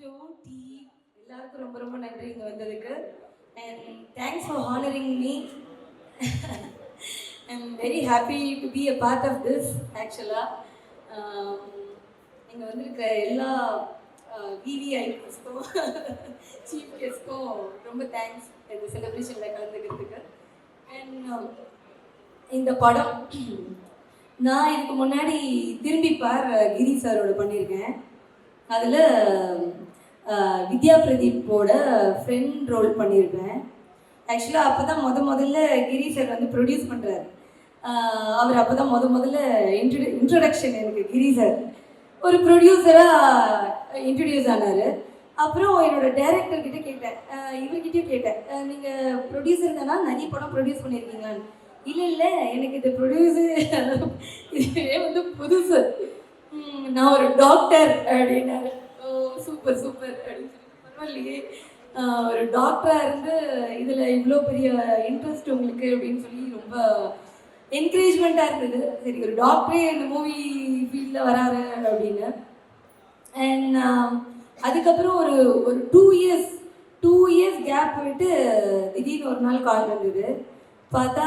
Intro tea எல்லாருக்கும் ரொம்ப ரொம்ப நன்றி இங்கே வந்ததுக்கு. And thanks for honoring me I'm very happy to be a part of this ஆக்சுவலாக இங்கே வந்திருக்க எல்லா uh, விவிஐஸ்க்கும் சீஃப் கெஸ்ட்க்கும் ரொம்ப தேங்க்ஸ் இந்த செலிப்ரேஷனில் கலந்துக்கிறதுக்கு. அண்ட் um, இந்த படம் நான் இதுக்கு முன்னாடி திரும்பி பார் கிரி சாரோட பண்ணியிருக்கேன் அதில் வித்யா பிரதீப்போட ஃப்ரெண்ட் ரோல் பண்ணியிருப்பேன் ஆக்சுவலாக அப்போ தான் முத முதல்ல கிரி சார் வந்து ப்ரொடியூஸ் பண்ணுறாரு அவர் அப்போ தான் முத முதல்ல இன்ட்ரோ இன்ட்ரடக்ஷன் எனக்கு கிரி சார் ஒரு ப்ரொடியூசராக இன்ட்ரடியூஸ் ஆனார். அப்புறம் என்னோட டைரக்டர்கிட்ட கேட்டேன். இவர்கிட்டயும் கேட்டேன். நீங்கள் ப்ரொடியூசர் தானா நிறைய படம் ப்ரொடியூஸ் பண்ணியிருக்கீங்களான்னு இல்லை இல்லை எனக்கு இது ப்ரொடியூஸு இதுவே வந்து புதுசு. நான் ஒரு டாக்டர் அப்படின்னாரு. சூப்பர் சூப்பர் அப்படின்னு பரவாயில்லையே. ஒரு டாக்டராக இருந்து இதில் இவ்வளோ பெரிய இன்ட்ரெஸ்ட் உங்களுக்கு அப்படின்னு சொல்லி ரொம்ப என்கரேஜ்மெண்ட்டாக இருந்தது. சரி ஒரு டாக்டரே இந்த மூவி ஃபீல்டில் வராரு அப்படின்னு. அண்ட் அதுக்கப்புறம் ஒரு ஒரு two years two years gap விட்டு திடீர்னு ஒரு நாள் கால் வந்தது. பார்த்தா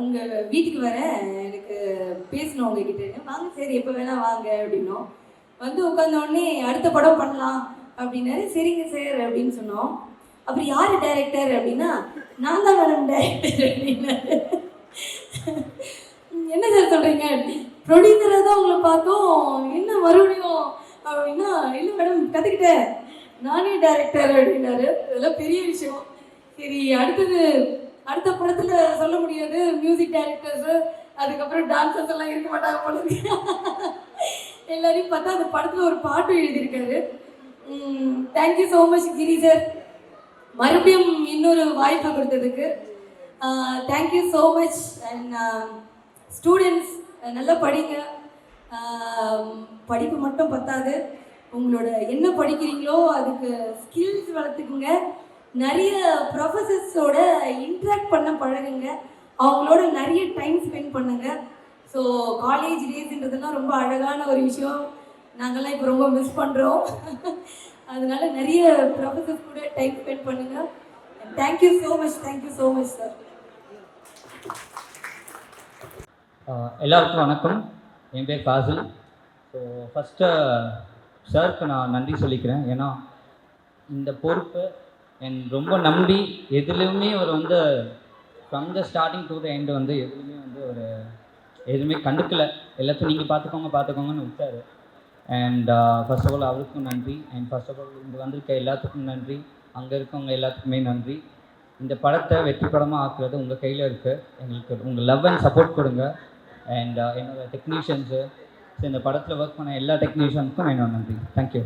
உங்கள் வீட்டுக்கு வரேன் எனக்கு பேசணும் உங்ககிட்ட வாங்க சரி எப்போ வேணால் வாங்க அப்படின்னோம். வந்து உட்காந்தோடனே அடுத்த படம் பண்ணலாம் அப்படின்னாரு. சரிங்க சார் அப்படின்னு சொன்னோம். அப்புறம் யார் டைரக்டர் அப்படின்னா நான் தான் மேடம் டைரக்டர் அப்படின்னாரு. என்ன சார் சொல்கிறீங்க ப்ரொடியூசராக தான் உங்களை பார்த்தோம். என்ன மறுபடியும் அப்படின்னா இல்லை மேடம் கற்றுக்கிட்டேன் நானே டைரக்டர் அப்படின்னாரு. இதெல்லாம் பெரிய விஷயம். சரி அடுத்தது அடுத்த படத்தில் சொல்ல முடியாது. மியூசிக் டைரக்டர்ஸு அதுக்கப்புறம் டான்சர்ஸ் எல்லாம் இருக்க மாட்டாங்க போல எல்லாரையும் பார்த்தா அந்த படத்தில் ஒரு பாட்டும் எழுதியிருக்காரு. Thank you so much Giri sir மறுபடியும் இன்னொரு வாய்ப்பு கொடுத்ததுக்கு thank you so much and students நல்லா படிங்க. படிப்பு மட்டும் பத்தாது. உங்களோட என்ன படிக்கிறீங்களோ அதுக்கு ஸ்கில்ஸ் வளர்த்துக்குங்க. நிறைய ப்ரொஃபஸர்ஸோட இன்ட்ராக்ட் பண்ண பழகுங்க. அவங்களோட நிறைய டைம் ஸ்பெண்ட் பண்ணுங்கள் ஸோ காலேஜ் டேஸ்ன்றதுலாம் ரொம்ப அழகான ஒரு விஷயம். நாங்கள்லாம் இப்போ ரொம்ப மிஸ் பண்ணுறோம் அதனால நிறைய ப்ரொஃபஸர்ஸ் கூட டைம் ஸ்பெண்ட் பண்ணுங்கள் thank you so much thank you so much sir எல்லாருக்கும் வணக்கம். என் பேர் காசில் ஸோ ஃபஸ்ட்டு சாருக்கு நான் நன்றி சொல்லிக்கிறேன். ஏன்னா இந்த பொறுப்பு என் ரொம்ப நம்பி எதுலேயுமே அவர் வந்து from the starting to the end வந்து எதுலேயுமே வந்து ஒரு எதுவுமே கண்டுக்கல. எல்லாத்தையும் நீங்கள் பார்த்துக்கோங்க பார்த்துக்கோங்கன்னு விட்டார். And first uh, of all அவருக்கும் நன்றி. அண்ட் ஃபர்ஸ்ட் ஆஃப் ஆல் இங்கே வந்திருக்க எல்லாத்துக்கும் நன்றி. அங்கே இருக்கவங்க எல்லாத்துக்குமே நன்றி. இந்த படத்தை வெற்றி படமாக ஆக்குறது உங்கள் கையில் இருக்குது எங்களுக்கு உங்கள் லவ் அண்ட் சப்போர்ட் கொடுங்க. அண்ட் என்னோடய டெக்னீஷியன்ஸு ஸோ இந்த படத்தில் ஒர்க் பண்ண எல்லா டெக்னீஷியனுக்கும் என்னோட நன்றி. தேங்க்யூ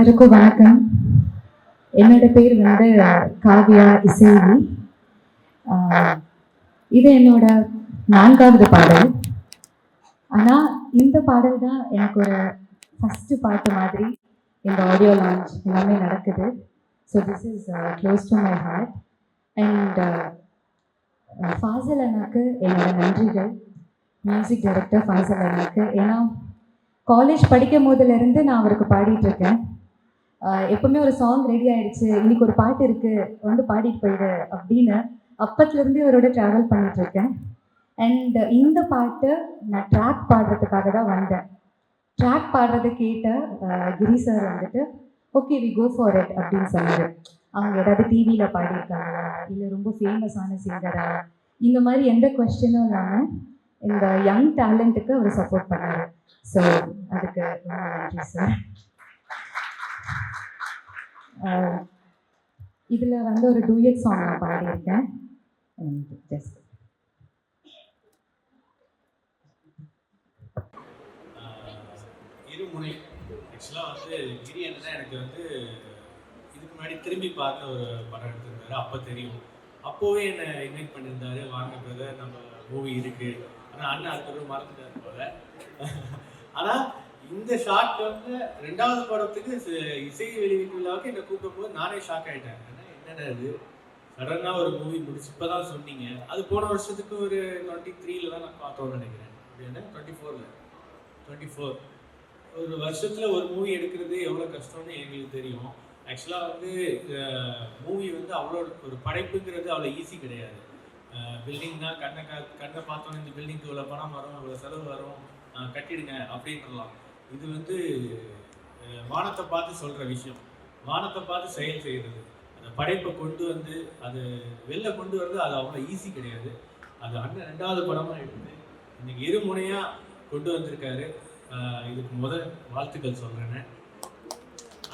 எல்லாருக்கும் வணக்கம். என்னோட பேர் வந்து காவ்யா இசைவி. இது என்னோட நான்காவது பாடல். ஆனால் இந்த பாடல் தான் எனக்கு ஒரு ஃபஸ்ட்டு பாட்டு மாதிரி இந்த ஆடியோ லான்ச் எல்லாமே நடக்குது. So this is close to my heart and Fazal அண்ணாக்கு என்னோட நன்றிகள். மியூசிக் டைரக்டர் ஃபாசல் அண்ணாக்கு. ஏன்னா காலேஜ் படிக்கும் போதுலேருந்து நான் அவருக்கு பாடிட்டு இருக்கேன். எப்பவுமே ஒரு சாங் ரெடி ஆயிடுச்சு. இன்னைக்கு ஒரு பாட்டு இருக்கு. வந்து பாடிட்டு போயிடு அப்படின்னு அப்பத்துலேருந்து இவரோட ட்ராவல் பண்ணிட்டு இருக்கேன் அண்ட் இந்த பாட்டு நான் ட்ராக் பாடுறதுக்காக தான் வந்தேன். ட்ராக் பாடுறதை கேட்ட கிரி சார் வந்துட்டு okay we go for it அப்படின்னு சொன்னாரு. அவங்க ஏதாவது டிவியில் பாடியிருக்காங்களா? இல்லை ரொம்ப ஃபேமஸான சிங்கரா இந்த மாதிரி எந்த கொஸ்டினும் இல்லாமல் இந்த யங் டேலண்ட்டுக்கு அவர் சப்போர்ட் பண்ணார். ஸோ அதுக்கு ரொம்ப நன்றி சார் இதில் வந்து ஒரு டூயட் சாங் நான் பாடியிருக்கேன். ஜஸ்ட் இருமுனை. ஆக்சுவலாக வந்து கிரி அண்ணன் எனக்கு வந்து இதுக்கு முன்னாடி திரும்பி பார்த்த ஒரு படம் எடுத்திருந்தாரு அப்போ தெரியும். அப்போவே என்னை இன்வைட் பண்ணியிருந்தாரு வாங்க பிரதர் நம்ம மூவி இருக்கு. ஆனால் அண்ணன் அதுக்கப்புறம் மறந்துட்டாரு போல. ஆனால் இந்த ஷார்ட் வந்து ரெண்டாவது படத்துக்கு இசை வெளியீட்டு விழாவுக்கு என்னை கூப்பிடும் போது நானே ஷாக் ஆகிட்டேன் என்னடா இது? சடனாக ஒரு மூவி முடிச்சு இப்போ தான் சொன்னீங்க. அது போன வருஷத்துக்கு ஒரு டுவெண்ட்டி த்ரீல தான் நான் பார்த்தோன்னு நினைக்கிறேன். அப்படின்னா டுவெண்ட்டி ஃபோரில் டுவெண்ட்டி ஃபோர் ஒரு வருஷத்தில் ஒரு மூவி எடுக்கிறது எவ்வளோ கஷ்டம்னு எங்களுக்கு தெரியும். ஆக்சுவலாக வந்து மூவி வந்து அவ்வளோ ஒரு படைப்புங்கிறது அவ்வளோ ஈஸி கிடையாது. பில்டிங்னா கண்ணை க கண்ணை பார்த்தோன்னே இந்த பில்டிங்க்கு இவ்வளோ பணம் வரும் இவ்வளோ செலவு வரும் கட்டிடுங்க அப்படின்றலாம். இது வந்து வானத்தை பார்த்து சொல்கிற விஷயம். வானத்தை பார்த்து செயல் செய்கிறது அந்த படைப்பை கொண்டு வந்து அது வெளில கொண்டு வர்றது அது அவ்வளோ ஈஸி கிடையாது. அது அண்ணன் ரெண்டாவது படமாக எடுத்து இன்னைக்கு இருமுனையாக கொண்டு வந்திருக்காரு. இதுக்கு முதல் வாழ்த்துக்கள் சொல்கிறேன்னு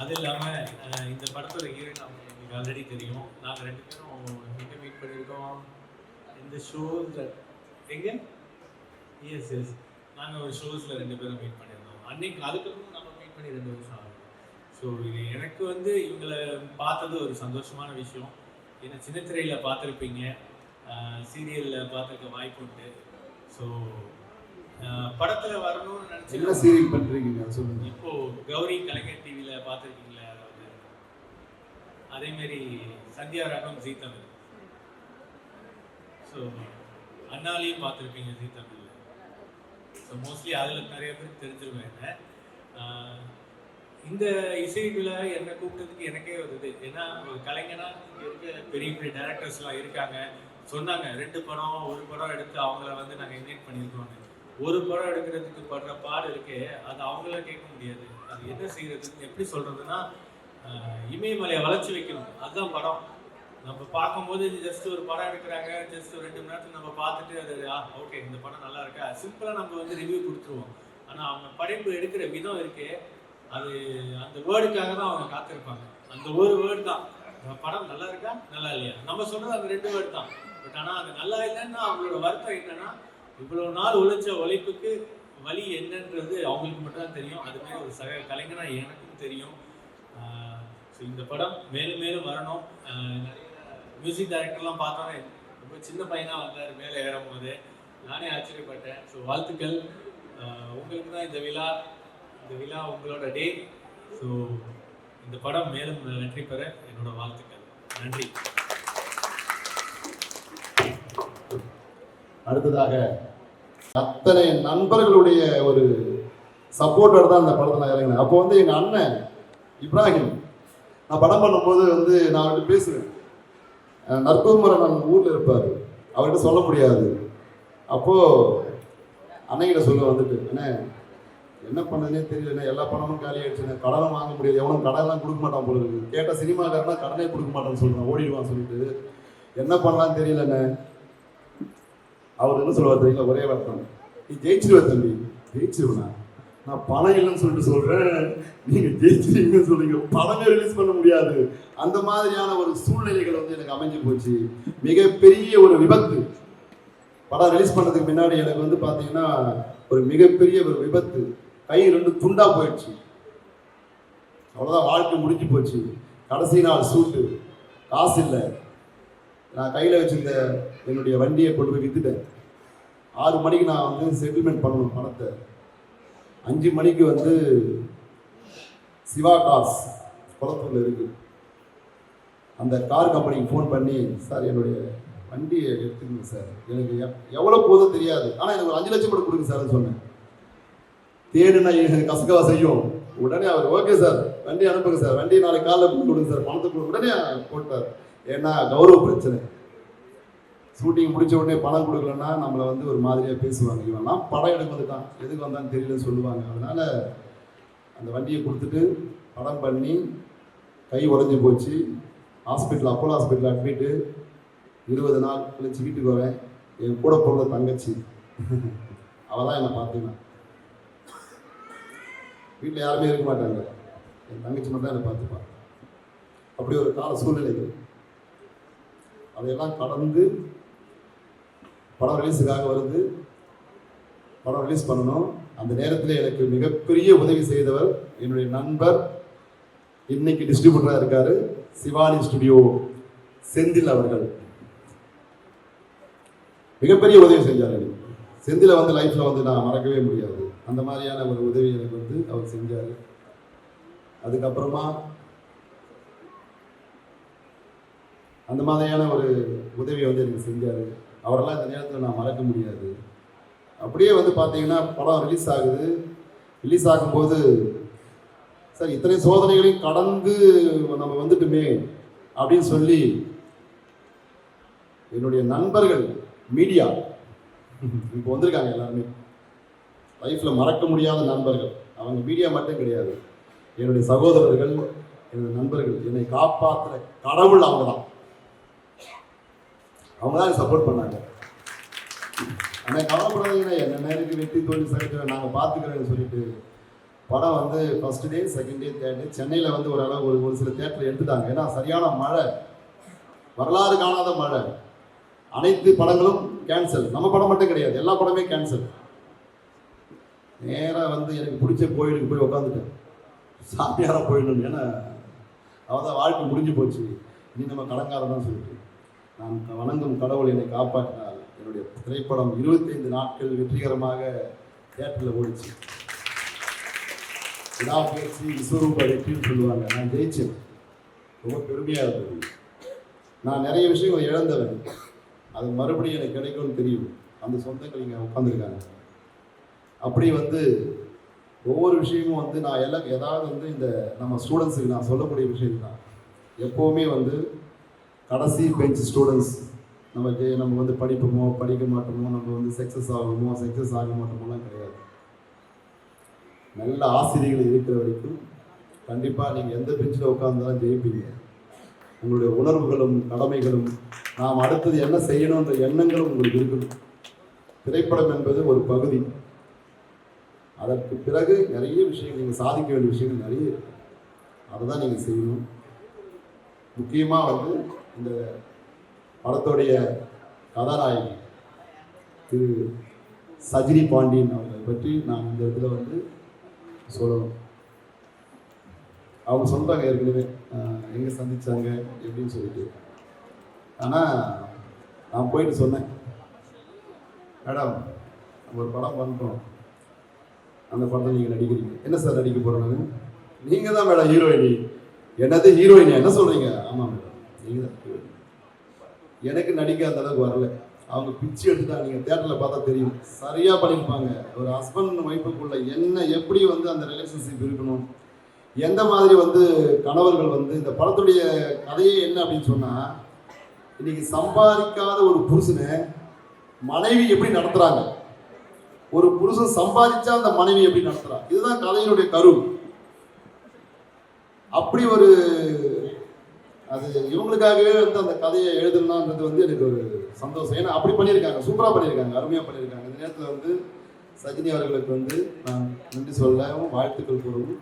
அது இல்லாமல் இந்த படத்தோட ஹீரோயின் எங்களுக்கு ஆல்ரெடி தெரியும். நாங்கள் ரெண்டு பேரும் எங்கே மீட் பண்ணியிருக்கோம். இந்த ஷோஸில் எங்கே? எஸ் எஸ் நாங்கள் ஒரு ஷோஸில் ரெண்டு பேரும் மீட் பண்ணியிருக்கோம். அன்னைக்கு அதுக்கப்புறம் நம்ம மீட் பண்ணி ரெண்டு வருஷம் ஆகுது. ஸோ எனக்கு வந்து இவங்களை பார்த்தது ஒரு சந்தோஷமான விஷயம். ஏன்னா சின்ன திரையில் பார்த்துருப்பீங்க. சீரியலில் பார்த்துருக்க வாய்ப்பு உண்டு. ஸோ படத்தில் வரணும்னு என்ன நினச்சி சீரியல் பண்றீங்க சொல்லுங்க. இப்போ கௌரி கலைஞர் டிவியில பார்த்துருக்கீங்களா? யாராவது அதே மாதிரி சந்தியா ராகம் ஜீ தமிழ். ஸோ அண்ணாலையும் பார்த்துருப்பீங்க ஜீ தமிழ்ல ஸோ மோஸ்ட்லி அதில் நிறைய பேர் தெரிஞ்சிருக்கும் இந்த இசை விழா என்னை கூப்பிட்டதுக்கு எனக்கே வருது ஏன்னா ஒரு கலைஞனா இங்கே இருக்க பெரிய பெரிய டேரக்டர்ஸ்லாம் இருக்காங்க. சொன்னாங்க ரெண்டு படம் ஒரு படம் எடுத்து அவங்கள வந்து நாங்கள் இன்வைட் பண்ணியிருக்கோம் ஒரு படம் எடுக்கிறதுக்கு படுற பாடு இருக்கே அது அவங்கள கேட்க முடியாது. அது என்ன செய்யறதுன்னு எப்படி சொல்றதுன்னா இமயமலையை வளர்ச்சி வைக்கணும். அதுதான் படம். நம்ம பார்க்கும்போது ஜஸ்ட் ஒரு படம் எடுக்கிறாங்க ஜஸ்ட் ஒரு ரெண்டு மணி நேரத்தில் நம்ம பார்த்துட்டு அது ஓகே இந்த படம் நல்லா இருக்கா? சிம்பிளாக நம்ம வந்து ரிவ்யூ கொடுத்துருவோம். ஆனால் அவங்க படைப்பு எடுக்கிற விதம் இருக்கு அது அந்த வேர்டுக்காக தான் அவங்க காத்திருப்பாங்க. அந்த ஒரு வேர்டு தான். படம் நல்லா இருக்கா? நல்லா இல்லையா? நம்ம சொல்றது அந்த ரெண்டு வேர்டு தான். பட் ஆனால் அது நல்லா இல்லைன்னா அவங்களோட வருத்தம் என்னன்னா இவ்வளோ நாள் உழைச்ச உழைப்புக்கு வழி என்னன்றது அவங்களுக்கு மட்டும் தான் தெரியும். அதுமே ஒரு சக கலைஞனா எனக்கும் தெரியும். ஸோ இந்த படம் மேலும் மேலும் வரணும். நிறைய மியூசிக் டைரக்டர்லாம் பார்த்தோன்னே ரொம்ப சின்ன பையனாக வந்தார் மேலே ஏறும் போது நானே ஆச்சரியப்பட்டேன். ஸோ வாழ்த்துக்கள். உங்களுக்கு தான் இந்த விழா இந்த விழா உங்களோட டே ஸோ இந்த படம் மேலும் வெற்றி பெற என்னோட வாழ்த்துக்கள். நன்றி. அடுத்ததாக அத்தனை நண்பர்களுடைய ஒரு சப்போர்ட்டோட தான் இந்த படத்தை நான் இறங்கினேன். அப்போ வந்து எங்கள் அண்ணன் இப்ராஹிம் நான் படம் பண்ணும்போது வந்து நான் அவர்கிட்ட பேசுவேன். அஹ் நற்புமுறை நான் இருப்பார். அவர்கிட்ட சொல்ல முடியாது. அப்போது அன்னைகிட்ட சொல்ல வந்துட்டு அண்ணே என்ன பண்ணதுனே தெரியலண்ணே எல்லா பணமும் காலி ஆயிடுச்சு கடனும் வாங்க முடியாது. எவனும் கடன்லாம் கொடுக்க மாட்டான் போல இருக்கு. கேட்டால் சினிமாக்காரனா கடனே கொடுக்க மாட்டான்னு சொல்லுவேன் ஓடிடுவான் சொல்லிட்டு என்ன பண்ணலாம்னு தெரியலண்ணே அவர் என்ன சொல்லுவார் தெரியல ஒரே வார்த்தை. நீ ஜெயிச்சிருவ தம்பி. ஜெயிச்சிருவனா நான் பணம் இல்லைன்னு சொல்லிட்டு சொல்கிறேன் நீங்கள் ஜெயிச்சிருவீங்கன்னு சொல்லுங்க பணமே ரிலீஸ் பண்ண முடியாது. அந்த மாதிரியான ஒரு சூழ்நிலைகள் வந்து எனக்கு அமைஞ்சு போச்சு. மிகப்பெரிய ஒரு விபத்து. படம் ரிலீஸ் பண்ணதுக்கு முன்னாடி எனக்கு வந்து பார்த்தீங்கன்னா ஒரு மிகப்பெரிய ஒரு விபத்து. கை ரெண்டு துண்டாக போயிடுச்சு. அவ்வளோதான் வாழ்க்கை முடிஞ்சு போச்சு. கடைசி நாள் சூட்டு காசு இல்லை. நான் கையில் வச்சுருந்த என்னுடைய வண்டியை கொண்டு போய் வித்துட்டேன். ஆறு மணிக்கு நான் வந்து செட்டில்மெண்ட் பண்ணணும் பணத்தை. அஞ்சு மணிக்கு வந்து சிவா கார்ஸ் குளத்தூரில் இருக்கு. அந்த கார் கம்பெனிக்கு ஃபோன் பண்ணி சார் என்னுடைய வண்டியை எடுத்துக்கங்க சார். எனக்கு எவ்வளோ போதும் தெரியாது. ஆனால் எனக்கு ஒரு அஞ்சு லட்சம் கூட கொடுங்க சார்னு சொன்னேன். தேடுனா எனக்கு கசகவா செய்யும். உடனே அவர் ஓகே சார். வண்டி அனுப்புங்க சார். வண்டி நாளைக்கு காலைல கொடுங்க சார். பணத்தை கொடுங்க உடனே போட்டார். ஏன்னா கௌரவ பிரச்சனை. ஷூட்டிங் முடிச்ச உடனே பணம் கொடுக்கலன்னா நம்மளை வந்து ஒரு மாதிரியாக பேசுவாங்க இவன்லாம். படம் எடுக்கிறது தான் எதுக்கு வந்தான்னு தெரியலன்னு சொல்லுவாங்க. அதனால் அந்த வண்டியை கொடுத்துட்டு படம் பண்ணி கை உடஞ்சி போச்சு. ஹாஸ்பிட்டல் அப்போலோ ஹாஸ்பிட்டல் அட்மிட்டு இருபது நாள் கழிச்சு வீட்டுக்கு வரேன். என் கூட பிறந்த தங்கச்சி. அவள் தான் என்னை பார்த்துக்கினா. வீட்டில் யாருமே இருக்க மாட்டாங்க. என் தங்கச்சி மட்டும் தான் என்னை பார்த்துப்பான் அப்படி ஒரு கால சூழ்நிலைகள். அதையெல்லாம் கடந்து படம் ரிலீஸுக்காக வருது. படம் ரிலீஸ் பண்ணணும். அந்த நேரத்தில் எனக்கு மிகப்பெரிய உதவி செய்தவர் என்னுடைய நண்பர் இன்னைக்கு டிஸ்ட்ரிபியூட்டராக இருக்காரு சிவானி ஸ்டுடியோ செந்தில் அவர்கள். மிகப்பெரிய உதவி செஞ்சார் எனக்கு. செந்தில வந்து லைஃப்ல வந்து நான் மறக்கவே முடியாது. அந்த மாதிரியான ஒரு உதவி எனக்கு வந்து அவர் செஞ்சார். அதுக்கப்புறமா அந்த மாதிரியான ஒரு உதவியை வந்து எனக்கு செஞ்சார். அவரெல்லாம் இந்த நேரத்தில் நான் மறக்க முடியாது. அப்படியே வந்து பார்த்தீங்கன்னா படம் ரிலீஸ் ஆகுது. ரிலீஸ் ஆகும்போது சார் இத்தனை சோதனைகளையும் கடந்து நம்ம வந்துட்டுமே அப்படின்னு சொல்லி என்னுடைய நண்பர்கள் மீடியா இப்போ வந்திருக்காங்க எல்லாருமே. லைஃப்பில் மறக்க முடியாத நண்பர்கள். அவங்க மீடியா மட்டும் கிடையாது. என்னுடைய சகோதரர்கள் எனது நண்பர்கள் என்னை காப்பாற்றுற கடவுள் அவங்க தான் அவங்க தான் சப்போர்ட் பண்ணாங்க. ஆனால் கவலைப்படாதீங்கன்னா என்ன நேருக்கு வெற்றி தோல்வி சகஜம் நாங்கள் பார்த்துக்கிறோன்னு சொல்லிட்டு படம் வந்து first day second day third day சென்னையில் வந்து ஒரு அளவு ஒரு ஒரு சில தேட்டர் எடுத்துட்டாங்க. ஏன்னா சரியான மழை. வரலாறு காணாத மழை. அனைத்து படங்களும் கேன்சல் நம்ம படம் மட்டும் கிடையாது. எல்லா படமே கேன்சல் நேராக வந்து எனக்கு பிடிச்ச கோயிலுக்கு போய் உட்காந்துட்டேன் சாமியாராக போயிடணும். ஏன்னா அவதான் வாழ்க்கை முடிஞ்சு போச்சு. இனி நம்ம கடங்காரதான் சொல்லிட்டு. நான் வணங்கும் கடவுள் என்னை காப்பாற்றினார் என்னுடைய திரைப்படம் இருபத்தைந்து நாட்கள் வெற்றிகரமாக தியேட்டரில் ஓடிச்சு. விடாபேச்சு விஸ்வரூப வெற்றின்னு சொல்லுவாங்க. நான் ஜெயிச்சேன். ரொம்ப பெருமையாக இருந்தது. நான் நிறைய விஷயங்கள் இழந்தவன். அது மறுபடியும் எனக்கு கிடைக்கும்னு தெரியும். அந்த சொந்தங்கள் இங்கே உட்காந்துருக்காங்க அப்படி வந்து ஒவ்வொரு விஷயமும் வந்து நான் எல்லாம் ஏதாவது வந்து இந்த நம்ம ஸ்டூடெண்ட்ஸுக்கு நான் சொல்லக்கூடிய விஷயம் தான் எப்போவுமே வந்து கடைசி பெஞ்ச் ஸ்டூடெண்ட்ஸ் நமக்கு நம்ம வந்து படிப்போமோ படிக்க மாட்டோமோ நம்ம வந்து சக்ஸஸ் ஆகுமோ சக்ஸஸ் ஆக மாட்டோமோலாம் கிடையாது. நல்ல ஆசிரியர்கள் இருக்கிற வரைக்கும் கண்டிப்பாக நீங்கள் எந்த பெஞ்சில் உட்கார்ந்தாலும் ஜெயிப்பீங்க. உங்களுடைய உணர்வுகளும் கடமைகளும் நாம் அடுத்தது என்ன செய்யணுன்ற எண்ணங்களும் உங்களுக்கு இருக்கணும். திரைப்படம் என்பது ஒரு பகுதி. அதற்கு பிறகு நிறைய விஷயங்கள் நீங்கள் சாதிக்க வேண்டிய விஷயங்கள் நிறைய இருக்கு. அதை தான் நீங்கள் செய்யணும். முக்கியமாக வந்து இந்த படத்துடைய கதாநாயகி திரு சஜினி பாண்டியன் அவர்களை பற்றி நான் இந்த இடத்துல வந்து சொல்லணும். அவங்க சொல்கிறாங்க ஏற்கனவே எங்கே சந்தித்தாங்க எப்படின்னு சொல்லிட்டு. ஆனால் நான் போயிட்டு சொன்னேன். மேடம் ஒரு படம் பண்ணுறோம் அந்த படத்தில் நீங்கள் நடிக்கிறீங்க. என்ன சார் நடிக்க போகிறோம் நீங்கள் தான் மேடம் ஹீரோயினி. என்னது ஹீரோயினி என்ன சொல்கிறீங்க ஆமாம் மேடம். எனக்கு நடிக்க அந்த அளவுக்கு வரல. அவங்க பிச்சு எடுத்துட்டா நீங்கள் தேட்டரில் பார்த்தா தெரியும். சரியாக பண்ணியிருப்பாங்க. ஒரு ஹஸ்பண்ட் ஒய்ஃபுக்குள்ள என்ன எப்படி வந்து அந்த ரிலேஷன்ஷிப் இருக்கணும்? எந்த மாதிரி வந்து கணவர்கள் வந்து இந்த படத்துடைய கதையே என்ன அப்படின்னு சொன்னால் இன்னைக்கு சம்பாதிக்காத ஒரு புருஷனை மனைவி எப்படி நடத்துகிறாங்க ஒரு புருஷன் சம்பாதிச்சா அந்த மனைவி எப்படி நடத்துறா? இதுதான் கதையினுடைய கரு. அப்படி ஒரு அது இவங்களுக்காகவே வந்து அந்த கதையை எழுதணும்ன்றது வந்து எனக்கு ஒரு சந்தோஷம். ஏன்னா அப்படி பண்ணியிருக்காங்க. சூப்பராக பண்ணியிருக்காங்க. அருமையாக பண்ணியிருக்காங்க. இந்த நேரத்தில் வந்து சஜினி அவர்களுக்கு வந்து நான் நன்றி சொல்லவும் வாழ்த்துக்கள் கூறவும்.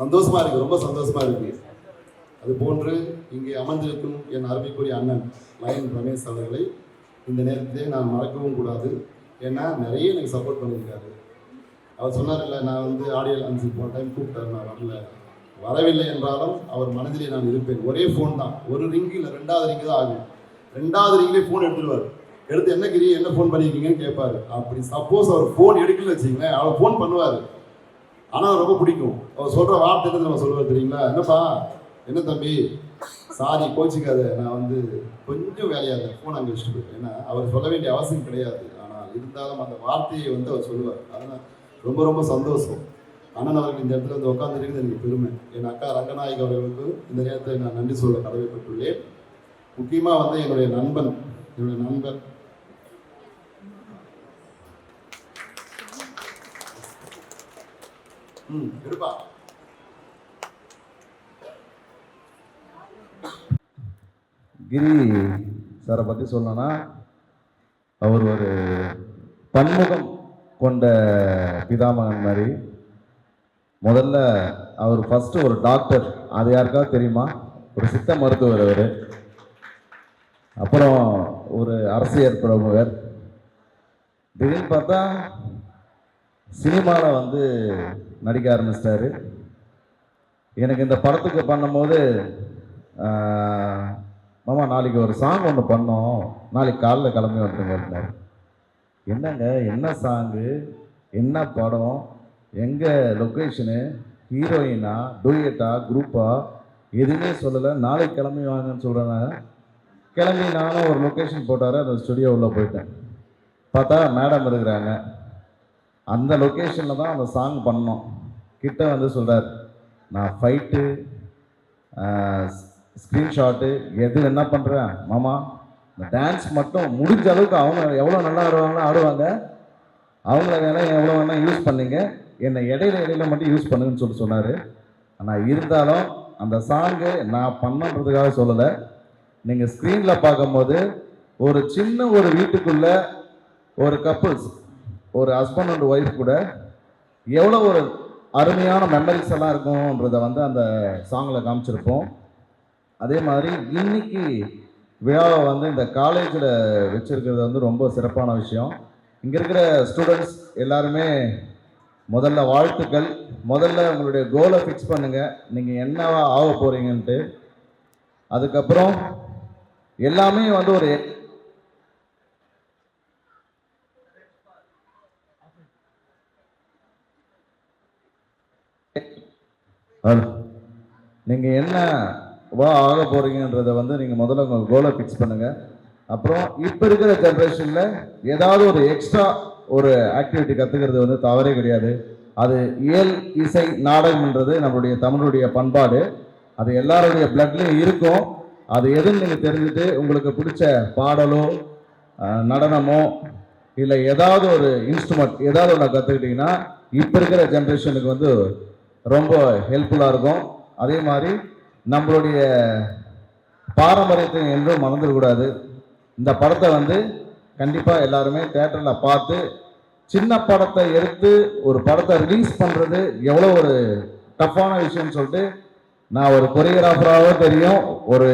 சந்தோஷமாக இருக்கு. ரொம்ப சந்தோஷமாக இருக்கு. அது போன்று இங்கே அமர்ந்திருக்கும் என் அருமைக்குரிய அண்ணன் லயன் ரமேஷ் அவர்களை இந்த நேரத்திலே நான் மறக்கவும் கூடாது. ஏன்னா நிறைய எனக்கு சப்போர்ட் பண்ணியிருக்காரு. அவர் சொன்னார்ல நான் வந்து ஆடியோ லான்ஸுக்கு போன டைம் கூப்பிட்டாரு நான் வரல. வரவில்லை என்றாலும் அவர் மனதிலே நான் இருப்பேன். ஒரே ஃபோன் தான். ஒரு ரிங்கு இல்லை ரெண்டாவது ரிங்கு தான் ஆகும். ரெண்டாவது ரிங்கிலே ஃபோன் எடுத்துருவார். எடுத்து என்ன கிரி என்ன ஃபோன் பண்ணியிருக்கீங்கன்னு கேட்பாரு. அப்படி சப்போஸ் அவர் ஃபோன் எடுக்கலன்னு வச்சிங்களேன் அவர் ஃபோன் பண்ணுவார். ஆனால் ரொம்ப பிடிக்கும். அவர் சொல்கிற வார்த்தை என்ன நம்ம சொல்லுவார் தெரியுங்களா? என்னப்பா? என்ன தம்பி? சாரி கோச்சிக்காத. நான் வந்து கொஞ்சம் வேலையாக இருந்தேன். ஃபோன் அங்கே வச்சுட்டு போயிட்டேன். ஏன்னா அவர் சொல்ல வேண்டிய அவசியம் கிடையாது. ஆனால் இருந்தாலும் அந்த வார்த்தையை வந்து அவர் சொல்லுவார். அதனால் ரொம்ப ரொம்ப சந்தோஷம். அண்ணன் அவர்கள் இந்த இடத்துல வந்து உட்காந்துருக்குது எனக்கு பெருமை. என் அக்கா ரங்கநாயக் அவர்களுக்கு இந்த நேரத்தில் நான் நன்றி சொல்ல கடமைப்பட்டுள்ளேன். முக்கியமாக வந்து என்னுடைய நண்பன் என்னுடைய நண்பர். ம் இருப்பா கிரி சாரை பற்றி சொல்லணும்னா அவர் ஒரு பன்முகம் கொண்ட பிதாமகன் மாதிரி முதல்ல அவர் ஃபஸ்ட்டு ஒரு டாக்டர் அது யாருக்காவது தெரியுமா? ஒரு சித்த மருத்துவர் அவர். அப்புறம் ஒரு அரசியல் பிரமுகர். திடீர்னு பார்த்தா சினிமாவில் வந்து நடிக்க ஆரம்பிச்சிட்டாரு. எனக்கு இந்த படத்துக்கு பண்ணும்போது மாமா நாளைக்கு ஒரு சாங் ஒன்று பண்ணோம். நாளைக்கு காலைல கிளம்பி வந்துருங்க அப்படின்னாரு என்னங்க? என்ன சாங்கு என்ன படம்? எங்கள் லொக்கேஷனு ஹீரோயினா டூயட்டா குரூப்பா எதுவுமே சொல்லலை. நாளைக்கு கிளம்பி வாங்கன்னு சொல்கிறாங்க கிளம்பி நானும் ஒரு லொக்கேஷன் போட்டார் அந்த ஸ்டுடியோ உள்ளே போயிட்டேன். பார்த்தா மேடம் இருக்கிறாங்க. அந்த லொக்கேஷனில் தான் அந்த சாங் பண்ணோம். கிட்ட வந்து சொல்கிறார் நான் ஃபைட்டு ஸ்க்ரீன்ஷாட்டு எது என்ன பண்ணுறேன் மாமா? இந்த டான்ஸ் மட்டும் முடிஞ்ச அளவுக்கு அவங்க எவ்வளோ நல்லா ஆடுவாங்களோ ஆடுவாங்க. அவங்கள வேணால் எவ்வளோ வேணால் யூஸ் பண்ணிங்க. என்னை இடையில இடையில மட்டும் யூஸ் பண்ணுங்கன்னு சொல்லி சொன்னார். ஆனால் இருந்தாலும் அந்த சாங்கு நான் பண்ணன்றதுக்காக சொல்லலை. நீங்கள் ஸ்க்ரீனில் பார்க்கும்போது ஒரு சின்ன ஒரு வீட்டுக்குள்ள ஒரு கப்புள்ஸ் ஒரு ஹஸ்பண்ட் அண்ட் ஒய்ஃப் கூட எவ்வளோ ஒரு அருமையான மெமரிஸ் எல்லாம் இருக்கும்ன்றத வந்து அந்த சாங்கில் காமிச்சிருப்போம். அதே மாதிரி இன்னைக்கு விழாவை வந்து இந்த காலேஜில் வச்சுருக்கிறது வந்து ரொம்ப சிறப்பான விஷயம். இங்கே இருக்கிற ஸ்டூடெண்ட்ஸ் எல்லாருமே முதல்ல வாழ்த்துக்கள். முதல்ல உங்களுடைய கோலை ஃபிக்ஸ் பண்ணுங்கள் நீங்கள் என்னவா ஆக போகிறீங்கன்ட்டு அதுக்கப்புறம் எல்லாமே வந்து ஒரு நீங்கள் என்ன வா ஆக போகிறீங்கன்றதை வந்து நீங்கள் முதல்ல உங்கள் கோலை ஃபிக்ஸ் பண்ணுங்கள் அப்புறம் இப்போ இருக்கிற ஜென்ரேஷனில் ஏதாவது ஒரு எக்ஸ்ட்ரா ஒரு ஆக்டிவிட்டி கற்றுக்கிறது வந்து தவறே கிடையாது. அது இயல் இசை நாடகம்ன்றது நம்மளுடைய தமிழுடைய பண்பாடு. அது எல்லாருடைய பிளட்லேயும் இருக்கும். அது எதுன்னு நீங்கள் தெரிஞ்சுட்டு உங்களுக்கு பிடிச்ச பாடலோ நடனமோ இல்லை ஏதாவது ஒரு இன்ஸ்ட்ருமெண்ட் ஏதாவது ஒன்று கற்றுக்கிட்டிங்கன்னா இப்போ இருக்கிற ஜென்ரேஷனுக்கு வந்து ரொம்ப ஹெல்ப்ஃபுல்லாக இருக்கும். அதே மாதிரி நம்மளுடைய பாரம்பரியத்தை என்றும் மறந்துடக்கூடாது இந்த படத்தை வந்து கண்டிப்பாக எல்லாருமே தேட்டரில் பார்த்து சின்ன படத்தை எடுத்து ஒரு படத்தை ரிலீஸ் பண்ணுறது எவ்வளோ ஒரு டஃப்பான விஷயம்னு சொல்லிட்டு நான் ஒரு கொரியோகிராஃபராகவும் தெரியும் ஒரு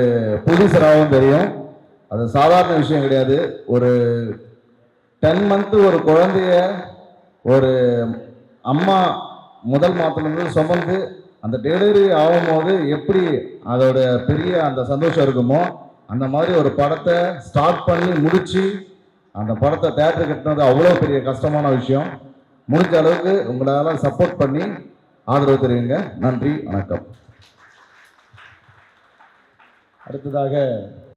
ப்ரொடியூசராகவும் தெரியும். அது சாதாரண விஷயம் கிடையாது. ஒரு டென் மந்த்து ஒரு குழந்தைய ஒரு அம்மா முதல் மாதத்துலேருந்து சுமந்து அந்த டெலிவரி ஆகும்போது எப்படி அதோட பெரிய அந்த சந்தோஷம் இருக்குமோ அந்த மாதிரி ஒரு படத்தை ஸ்டார்ட் பண்ணி முடித்து அந்த படத்தை தேட்டர் கட்டினது அவ்வளோ பெரிய கஷ்டமான விஷயம். முடிஞ்ச அளவுக்கு உங்களால் சப்போர்ட் பண்ணி ஆதரவு தெரிவிங்க. நன்றி வணக்கம். அடுத்ததாக